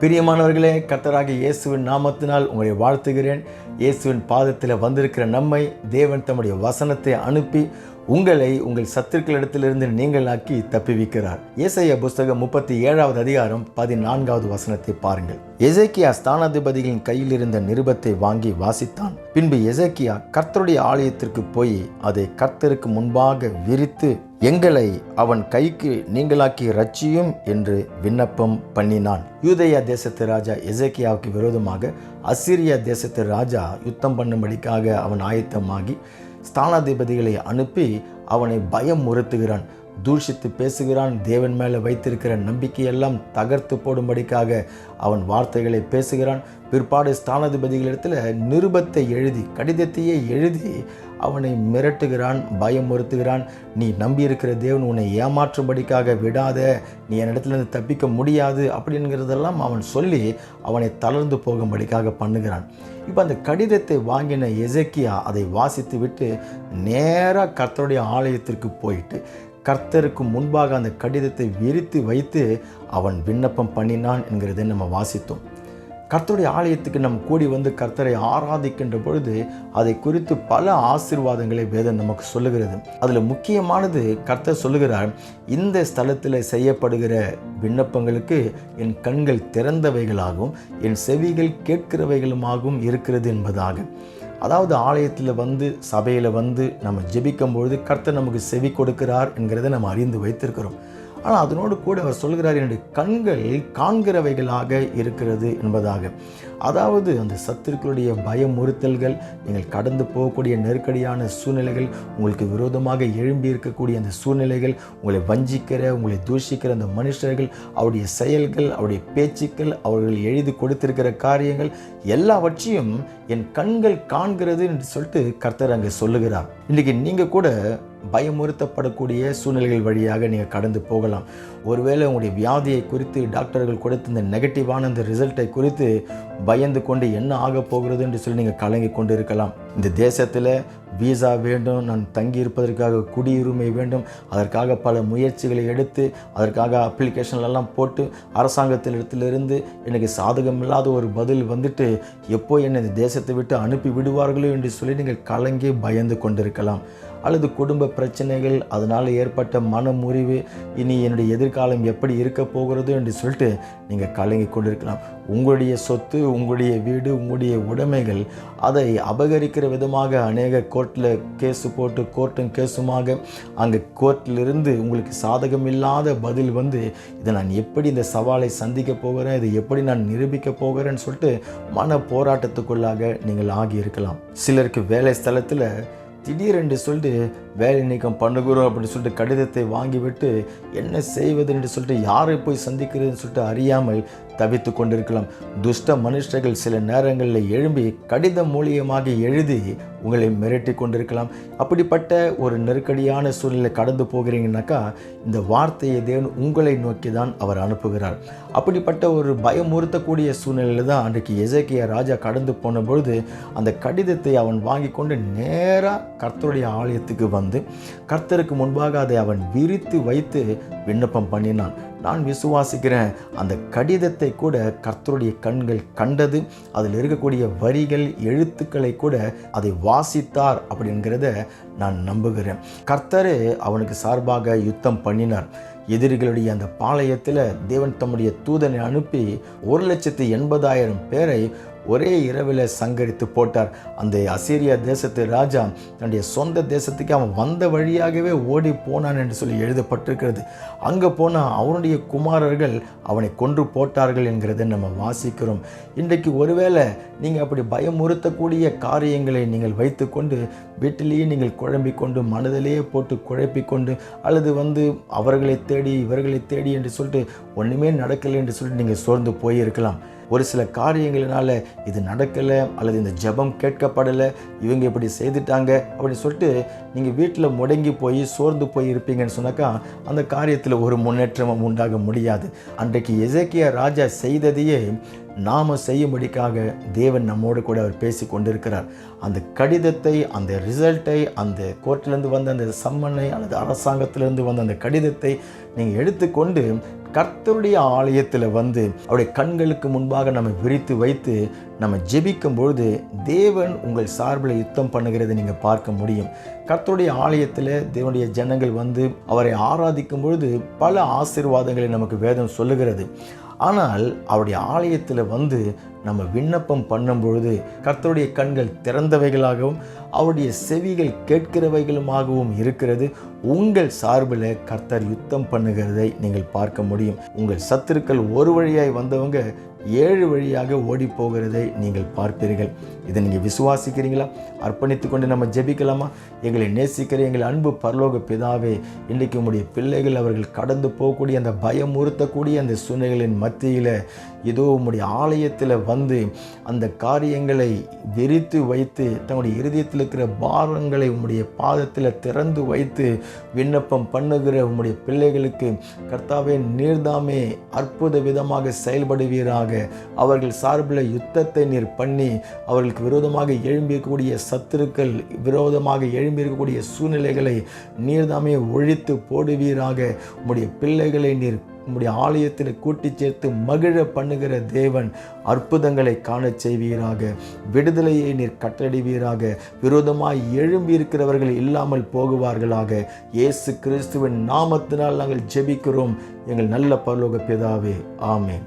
பிரியமானவர்களே கத்தராக இயேசுவின் நாமத்தினால் உங்களை வாழ்த்துகிறேன். இயேசுவின் பாதத்தில் வந்திருக்கிற நம்மை தேவன் தம்முடைய வசனத்தை அனுப்பி உங்களை உங்கள் சத்துருக்களிடத்திலிருந்து நீங்களாக்கி தப்பிவிக்கிறார். இயேசைய புஸ்தகம் முப்பத்தி ஏழாவது அதிகாரம் பதினான்காவது வசனத்தை பாருங்கள். எசேக்கியா ஸ்தானாதிபதிகளின் கையில் இருந்த நிருபத்தை வாங்கி வாசித்தான். பின்பு எசேக்கியா கர்த்தருடைய ஆலயத்திற்கு போய் அதை கர்த்தருக்கு முன்பாக விரித்து எங்களை அவன் கைக்கு நீங்களாக்கி ரட்சியும் என்று விண்ணப்பம் பண்ணினான். யூதயா தேசத்து ராஜா எசேக்கியாவுக்கு விரோதமாக அசிரியா தேசத்து ராஜா யுத்தம் பண்ணும்படிக்காக அவன் ஆயத்தமாகி ஸ்தானாதிபதிகளை அனுப்பி அவனை பயம் உறுத்துகிறான். தூஷித்து பேசுகிறான். தேவன் மேலே வைத்திருக்கிற நம்பிக்கையெல்லாம் தகர்த்து போடும்படிக்காக அவன் வார்த்தைகளை பேசுகிறான். பிற்பாடு ஸ்தானாதிபதிகளிடத்தில் நிருபத்தை எழுதி கடிதத்தையே எழுதி அவனை மிரட்டுகிறான் பயமுறுத்துகிறான். நீ நம்பியிருக்கிற தேவன் உன்னை ஏமாற்றும்படிக்காக விடாத. நீ என்னிடத்துலேருந்து தப்பிக்க முடியாது அப்படிங்கிறதெல்லாம் அவன் சொல்லி அவனை தளர்ந்து போகும்படிக்காக பண்ணுகிறான். இப்போ அந்த கடிதத்தை வாங்கின எசக்கியா அதை வாசித்து விட்டு நேராக கர்த்தருடைய ஆலயத்திற்கு போயிட்டு கர்த்தருக்கு முன்பாக அந்த கடிதத்தை விரித்து வைத்து அவன் விண்ணப்பம் பண்ணினான் என்கிறதை நம்ம வாசித்தோம். கர்த்தருடைய ஆலயத்துக்கு நம் கூடி வந்து கர்த்தரை ஆராதிக்கின்ற பொழுது அதை குறித்து பல ஆசீர்வாதங்களை வேதம் நமக்கு சொல்லுகிறது. அதில் முக்கியமானது கர்த்தர் சொல்லுகிறார் இந்த ஸ்தலத்தில் செய்யப்படுகிற விண்ணப்பங்களுக்கு என் கண்கள் திறந்தவைகளாகவும் என் செவிகள் கேட்கிறவைகளுமாகவும் இருக்கிறது என்பதாக. அதாவது ஆலயத்தில் வந்து சபையில் வந்து நம்ம ஜெபிக்கும் பொழுது கர்த்தர் நமக்கு செவி கொடுக்கிறார் என்கிறதை நம்ம அறிந்து வைத்திருக்கிறோம். ஆனால் அதனோடு கூட அவர் சொல்கிறார் என்னுடைய கண்கள் காண்கிறவைகளாக இருக்கிறது என்பதாக. அதாவது அந்த சத்துருக்களுடைய பயமுறுத்தல்கள் நீங்கள் கடந்து போகக்கூடிய நெருக்கடியான சூழ்நிலைகள் உங்களுக்கு விரோதமாக எழும்பி இருக்கக்கூடிய அந்த சூழ்நிலைகள் உங்களை வஞ்சிக்கிற உங்களை தூஷிக்கிற அந்த மனுஷர்கள் அவருடைய செயல்கள் அவருடைய பேச்சுக்கள் அவர்கள் எழுதி கொடுத்திருக்கிற காரியங்கள் எல்லாவற்றையும் என் கண்கள் காண்கிறது என்று சொல்லிட்டு கர்த்தர் அங்கே சொல்லுகிறார். இன்றைக்கி நீங்கள் கூட பயமுறுத்தப்படக்கூடிய சூழ்நிலைகள் வழியாக நீங்கள் கடந்து போகலாம். ஒருவேளை உங்களுடைய வியாதியை குறித்து டாக்டர்கள் கொடுத்த இந்த நெகட்டிவான இந்த ரிசல்ட்டை குறித்து பயந்து கொண்டு என்ன ஆக போகிறது என்று சொல்லி நீங்கள் கலங்கி கொண்டு இருக்கலாம் இந்த தேசத்தில் வீசா வேண்டும் நான் தங்கி இருப்பதற்காக குடியுரிமை வேண்டும் அதற்காக பல முயற்சிகளை எடுத்து அதற்காக அப்ளிகேஷன்லாம் போட்டு அரசாங்கத்திலிருந்து எனக்கு சாதகமில்லாத ஒரு பதில் வந்துட்டு எப்போ என்னை இந்த தேசத்தை விட்டு அனுப்பி விடுவார்களோ என்று சொல்லி நீங்கள் கலங்கி பயந்து கொண்டிருக்கலாம். அல்லது குடும்ப பிரச்சனைகள் அதனால் ஏற்பட்ட மன முறிவு இனி என்னுடைய எதிர்காலம் எப்படி இருக்க போகிறது என்று சொல்லிட்டு நீங்கள் கலங்கி கொண்டிருக்கலாம். உங்களுடைய சொத்து உங்களுடைய வீடு உங்களுடைய உடைமைகள் அதை அபகரிக்கிற விதமாக அநேக கோர்ட்டில் கேஸு போட்டு கோர்ட்டும் கேஸுமாக அங்கே கோர்ட்டிலிருந்து உங்களுக்கு சாதகம் இல்லாத பதில் வந்து இதை நான் எப்படி இந்த சவாலை சந்திக்க போகிறேன் இதை எப்படி நான் நிரூபிக்க போகிறேன்னு சொல்லிட்டு மன போராட்டத்துக்குள்ளாக நீங்கள் ஆகியிருக்கலாம். சிலருக்கு வேலை ஸ்தலத்தில் திடீரென்று சொல்லிட்டு வேலை நீக்கம் பண்ணுகிறோம் அப்படின்னு சொல்லிட்டு கடிதத்தை வாங்கிவிட்டு என்ன செய்வது என்று சொல்லிட்டு யாரை போய் சந்திக்கிறதுன்னு சொல்லிட்டு அறியாமல் தவித்து கொண்டிருக்கலாம். துஷ்ட மனுஷர்கள் சில நேரங்களில் எழும்பி கடிதம் மூலியமாக எழுதி உங்களை மிரட்டி கொண்டிருக்கலாம். அப்படிப்பட்ட ஒரு நெருக்கடியான சூழ்நிலை கடந்து போகிறீங்கனாக்கா இந்த வார்த்தையை தேவன் உங்களை நோக்கி தான் அவர் அனுப்புகிறார். அப்படிப்பட்ட ஒரு பயமுறுத்தக்கூடிய சூழ்நிலையில் தான் அன்றைக்கு எசேக்கியா ராஜா கடந்து போன பொழுது அந்த கடிதத்தை அவன் வாங்கி கொண்டு நேராக கர்த்தருடைய ஆலயத்துக்கு வந்து கர்த்தருக்கு முன்பாக அதை அவன் விரித்து வைத்து விண்ணப்பம் பண்ணினான். நான் விசுவாசிக்கிறேன். அந்த கடிதத்தை கூட கர்த்தருடைய கண்கள் கண்டது. அதில் இருக்கக்கூடிய வரிகள் எழுத்துக்களை கூட அதை வாசித்தார் அப்படிங்கிறத நான் நம்புகிறேன். கர்த்தரே அவனுக்கு சார்பாக யுத்தம் பண்ணினார். எதிரிகளுடைய அந்த பாளையத்தில் தேவன் தம்முடைய தூதனை அனுப்பி ஒரு லட்சத்து எண்பதாயிரம் பேரை ஒரே இரவில் சங்கரித்து போட்டார். அந்த அசீரியா தேசத்து ராஜா தன்னுடைய சொந்த தேசத்துக்கு அவன் வந்த வழியாகவே ஓடி போனான் என்று சொல்லி எழுதப்பட்டிருக்கிறது. அங்கே போனால் அவனுடைய குமாரர்கள் அவனை கொன்று போட்டார்கள் என்கிறதை நம்ம வாசிக்கிறோம். இன்றைக்கு ஒருவேளை நீங்கள் அப்படி பயமுறுத்தக்கூடிய காரியங்களை நீங்கள் வைத்துக்கொண்டு வீட்டிலேயே நீங்கள் குழம்பிக்கொண்டு மனதிலேயே போட்டு குழப்பிக்கொண்டு அல்லது வந்து அவர்களை தேடி இவர்களை தேடி என்று சொல்லிட்டு ஒன்றுமே நடக்கலை என்று சொல்லிட்டு நீங்கள் சோர்ந்து போயிருக்கலாம். ஒரு சில காரியங்களினால இது நடக்கலை அல்லது இந்த ஜெபம் கேட்கப்படலை இவங்க இப்படி செய்துட்டாங்க அப்படின்னு சொல்லிட்டு நீங்கள் வீட்டில் முடங்கி போய் சோர்ந்து போய் இருப்பீங்கன்னு சொன்னாக்கா அந்த காரியத்தில் ஒரு முன்னேற்றமும் உண்டாக முடியாது. அன்றைக்கு எசேக்கிய ராஜா செய்ததையே நாம் செய்யும்படிக்காக தேவன் நம்மோடு கூட அவர் பேசி கொண்டிருக்கிறார். அந்த கடிதத்தை அந்த ரிசல்ட்டை அந்த கோர்ட்டிலேருந்து வந்த அந்த சம்மனை அல்லது அரசாங்கத்திலேருந்து வந்த அந்த கடிதத்தை நீங்கள் எடுத்துக்கொண்டு கர்த்தருடைய ஆலயத்தில் வந்து அவருடைய கண்களுக்கு முன்பாக நம்ம விரித்து வைத்து நம்ம ஜெபிக்கும் பொழுது தேவன் உங்கள் சார்பில் யுத்தம் பண்ணுகிறதை நீங்கள் பார்க்க முடியும். கர்த்தருடைய ஆலயத்தில் தேவனுடைய ஜனங்கள் வந்து அவரை ஆராதிக்கும் பொழுது பல ஆசீர்வாதங்களை நமக்கு வேதம் சொல்லுகிறது. ஆனால் அவருடைய ஆலயத்தில் வந்து நம்ம விண்ணப்பம் பண்ணும் பொழுது கர்த்தருடைய கண்கள் திறந்தவைகளாகவும் அவருடைய செவிகள் கேட்கிறவைகளுமாகவும் இருக்கிறது. உங்கள் சார்பில் கர்த்தர் யுத்தம் பண்ணுகிறதை நீங்கள் பார்க்க முடியும். உங்கள் சத்துருக்கள் ஒரு வழியாய் வந்தவங்க ஏழு வழியாக ஓடி போகிறதை நீங்கள் பார்ப்பீர்கள். இதை நீங்கள் விசுவாசிக்கிறீங்களா? அர்ப்பணித்து கொண்டு நம்ம ஜெபிக்கலாமா? எங்களை நேசிக்கிற எங்கள் அன்பு பரலோக பிதாவே இன்றைக்கு உங்களுடைய பிள்ளைகள் அவர்கள் கடந்து போகக்கூடிய அந்த பயமுறுத்தக்கூடிய அந்த சூழ்நிலைகளின் மத்தியில் ஏதோ உம்முடைய ஆலயத்தில் வந்து அந்த காரியங்களை விரித்து வைத்து தங்களுடைய இருதயத்தில் இருக்கிற பாரங்களை உம்முடைய பாதத்தில் திறந்து வைத்து விண்ணப்பம் பண்ணுகிற உம்முடைய பிள்ளைகளுக்கு கர்த்தாவே நீர்தாமே அற்புத விதமாக செயல்படுவீராக. அவர்கள் சார்பில் யுத்தத்தை நீர் பண்ணி அவர்களுக்கு விரோதமாக எழும்பியிருக்கக்கூடிய சத்துருக்கள் விரோதமாக எழும்பியிருக்கக்கூடிய சூழ்நிலைகளை நீர்தாமே ஒழித்து போடுவீராக. உம்முடைய பிள்ளைகளை நீர் உம்முடைய ஆலயத்தில் கூட்டி சேர்த்து மகிழ பண்ணுகிற தேவன் அற்புதங்களை காணச் செய்வீராக. விடுதலையை நீர் கட்டடிவீராக விரோதமாய் எழும்பி இருக்கிறவர்கள் இல்லாமல் போகுவார்களாக. இயேசு கிறிஸ்துவின் நாமத்தினால் நாங்கள் ஜெபிக்கிறோம். எங்கள் நல்ல பரலோக பிதாவே ஆமேன்.